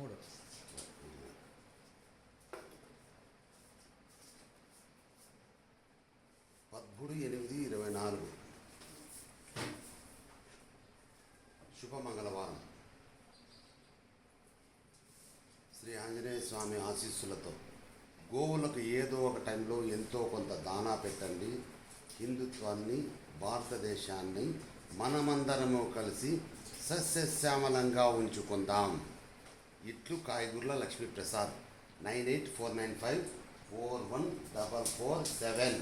మూడు పదమూడు ఎనిమిది ఇరవై నాలుగు. శుభమంగళవారం. శ్రీ ఆంజనేయ స్వామి ఆశీస్సులతో గోవులకు ఏదో ఒక టైంలో ఎంతో కొంత దానా పెట్టండి. హిందుత్వాన్ని భారతదేశాన్ని మనమందరము కలిసి సస్యశ్యామలంగా ఉంచుకుందాం. ఇట్లు కాయగూర్ల Lakshmiprasad nine eight four nine five four one double four seven